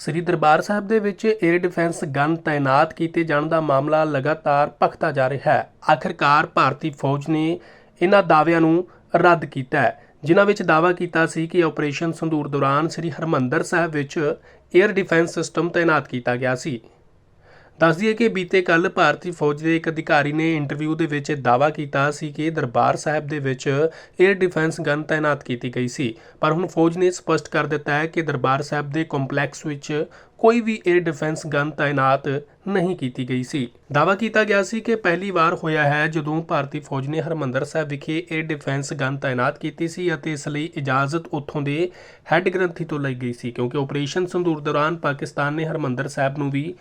ਸ੍ਰੀ ਦਰਬਾਰ ਸਾਹਿਬ ਦੇ ਵਿੱਚ air defence gun ਤਾਇਨਾਤ ਕੀਤੇ ਜਾਣ ਦਾ ਮਾਮਲਾ ਲਗਾਤਾਰ ਭਖਦਾ ਜਾ ਰਿਹਾ ਹੈ। ਆਖਿਰਕਾਰ ਭਾਰਤੀ ਫੌਜ ਨੇ ਇਹਨਾਂ ਦਾਅਵਿਆਂ ਨੂੰ ਰੱਦ ਕੀਤਾ ਹੈ, ਜਿਨ੍ਹਾਂ ਵਿੱਚ ਦਾਅਵਾ ਕੀਤਾ ਸੀ ਕਿ ਆਪਰੇਸ਼ਨ ਸੰਧੂਰ ਦੌਰਾਨ ਸ੍ਰੀ ਹਰਮੰਦਰ ਸਾਹਿਬ ਵਿੱਚ 에ਅਰ ਡਿਫੈਂਸ ਸਿਸਟਮ ਤਾਇਨਾਤ ਕੀਤਾ ਗਿਆ ਸੀ। ਦੱਸ ਦਈਏ ਕਿ ਬੀਤੇ ਕੱਲ ਭਾਰਤੀ ਫੌਜ ਦੇ ਇੱਕ ਅਧਿਕਾਰੀ ਨੇ ਇੰਟਰਵਿਊ ਦੇ ਵਿੱਚ ਦਾਵਾ ਕੀਤਾ ਸੀ ਕਿ ਦਰਬਾਰ ਸਾਹਿਬ ਦੇ ਵਿੱਚ 에ਅਰ ਡਿਫੈਂਸ ਗਨ ਤਾਇਨਾਤ ਕੀਤੀ ਗਈ ਸੀ। ਪਰ ਹੁਣ ਫੌਜ ਨੇ ਸਪਸ਼ਟ ਕਰ ਦਿੱਤਾ ਹੈ ਕਿ ਦਰਬਾਰ ਸਾਹਿਬ ਦੇ ਕੰਪਲੈਕਸ ਵਿੱਚ ਕੋਈ ਵੀ 에ਅਰ ਡਿਫੈਂਸ ਗਨ ਤਾਇਨਾਤ ਨਹੀਂ ਕੀਤੀ ਗਈ ਸੀ। ਦਾਵਾ ਕੀਤਾ ਗਿਆ ਸੀ ਕਿ ਪਹਿਲੀ ਵਾਰ ਹੋਇਆ ਹੈ ਜਦੋਂ ਭਾਰਤੀ ਫੌਜ ਨੇ ਹਰਮੰਦਰ ਸਾਹਿਬ ਵਿਖੇ 에ਅਰ ਡਿਫੈਂਸ ਗਨ ਤਾਇਨਾਤ ਕੀਤੀ ਸੀ ਅਤੇ ਇਸ ਲਈ ਇਜਾਜ਼ਤ ਉੱਥੋਂ ਦੇ ਹੈੱਡ ਗ੍ਰੰਥੀ ਤੋਂ ਲਈ ਗਈ ਸੀ, ਕਿਉਂਕਿ ਆਪਰੇਸ਼ਨ ਸੰਦੂਰ ਦੌਰਾਨ ਪਾਕਿਸਤਾਨ ਨੇ ਹਰਮੰਦਰ ਸਾਹਿਬ ਨੂੰ ਵੀ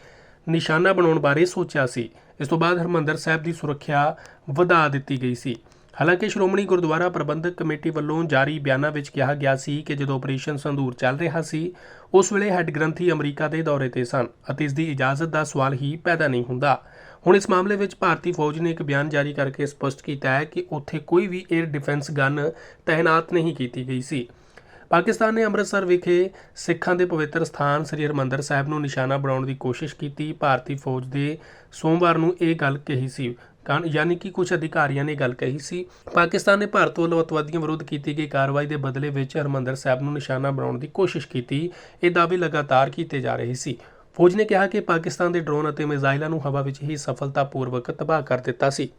ਨਿਸ਼ਾਨਾ ਬਣਾਉਣ ਬਾਰੇ ਸੋਚਿਆ ਸੀ। ਇਸ ਤੋਂ ਬਾਅਦ ਹਰਮੰਦਰ ਸਾਹਿਬ ਦੀ ਸੁਰੱਖਿਆ ਵਧਾ ਦਿੱਤੀ ਗਈ ਸੀ। ਹਾਲਾਂਕਿ ਸ਼੍ਰੋਮਣੀ ਗੁਰਦੁਆਰਾ ਪ੍ਰਬੰਧਕ ਕਮੇਟੀ ਵੱਲੋਂ ਜਾਰੀ ਬਿਆਨਾਂ ਵਿੱਚ ਕਿਹਾ ਗਿਆ ਸੀ ਕਿ ਜਦੋਂ ਆਪਰੇਸ਼ਨ ਸੰਧੂਰ ਚੱਲ ਰਿਹਾ ਸੀ, ਉਸ ਵੇਲੇ ਹੈੱਡ ਗ੍ਰੰਥੀ ਅਮਰੀਕਾ ਦੇ ਦੌਰੇ ਤੇ ਸਨ ਅਤੇ ਇਸ ਦੀ ਇਜਾਜ਼ਤ ਦਾ ਸਵਾਲ ਹੀ ਪੈਦਾ ਨਹੀਂ ਹੁੰਦਾ। ਹੁਣ ਇਸ ਮਾਮਲੇ ਵਿੱਚ ਭਾਰਤੀ ਫੌਜ ਨੇ ਇੱਕ ਬਿਆਨ ਜਾਰੀ ਕਰਕੇ ਸਪਸ਼ਟ ਕੀਤਾ ਹੈ ਕਿ ਉੱਥੇ ਕੋਈ ਵੀ 에ਅਰ ਡਿਫੈਂਸ ਗਨ ਤਾਇਨਾਤ ਨਹੀਂ ਕੀਤੀ ਗਈ ਸੀ। ਪਾਕਿਸਤਾਨ ਨੇ ਅੰਮ੍ਰਿਤਸਰ ਵਿਖੇ ਸਿੱਖਾਂ ਦੇ ਪਵਿੱਤਰ ਸਥਾਨ ਸ੍ਰੀ ਹਰਿਮੰਦਰ ਸਾਹਿਬ ਨੂੰ ਨਿਸ਼ਾਨਾ ਬਣਾਉਣ ਦੀ ਕੋਸ਼ਿਸ਼ ਕੀਤੀ। ਭਾਰਤੀ ਫੌਜ ਦੇ ਸੋਮਵਾਰ ਨੂੰ ਇਹ ਗੱਲ ਕਹੀ ਸੀ। ਕਾਨ ਯਾਨੀ ਕਿ ਕੁਝ ਅਧਿਕਾਰੀਆਂ ਨੇ ਗੱਲ ਕਹੀ ਸੀ। ਪਾਕਿਸਤਾਨ ਨੇ ਭਾਰਤ ਵੱਲੋਂ ਅਤਵਾਦੀਆਂ ਵਿਰੁੱਧ ਕੀਤੀ ਗਈ ਕਾਰਵਾਈ ਦੇ ਬਦਲੇ ਵਿੱਚ ਹਰਿਮੰਦਰ ਸਾਹਿਬ ਨੂੰ ਨਿਸ਼ਾਨਾ ਬਣਾਉਣ ਦੀ ਕੋਸ਼ਿਸ਼ ਕੀਤੀ। ਇਹ ਦਾਅਵੇ ਲਗਾਤਾਰ ਕੀਤੇ ਜਾ ਰਹੇ ਸੀ। ਫੌਜ ਨੇ ਕਿਹਾ ਕਿ ਪਾਕਿਸਤਾਨ ਦੇ ਡਰੋਨ ਅਤੇ ਮਿਜ਼ਾਈਲਾਂ ਨੂੰ ਹਵਾ ਵਿੱਚ ਹੀ ਸਫਲਤਾਪੂਰਵਕ ਤਬਾਹ ਕਰ ਦਿੱਤਾ ਸੀ।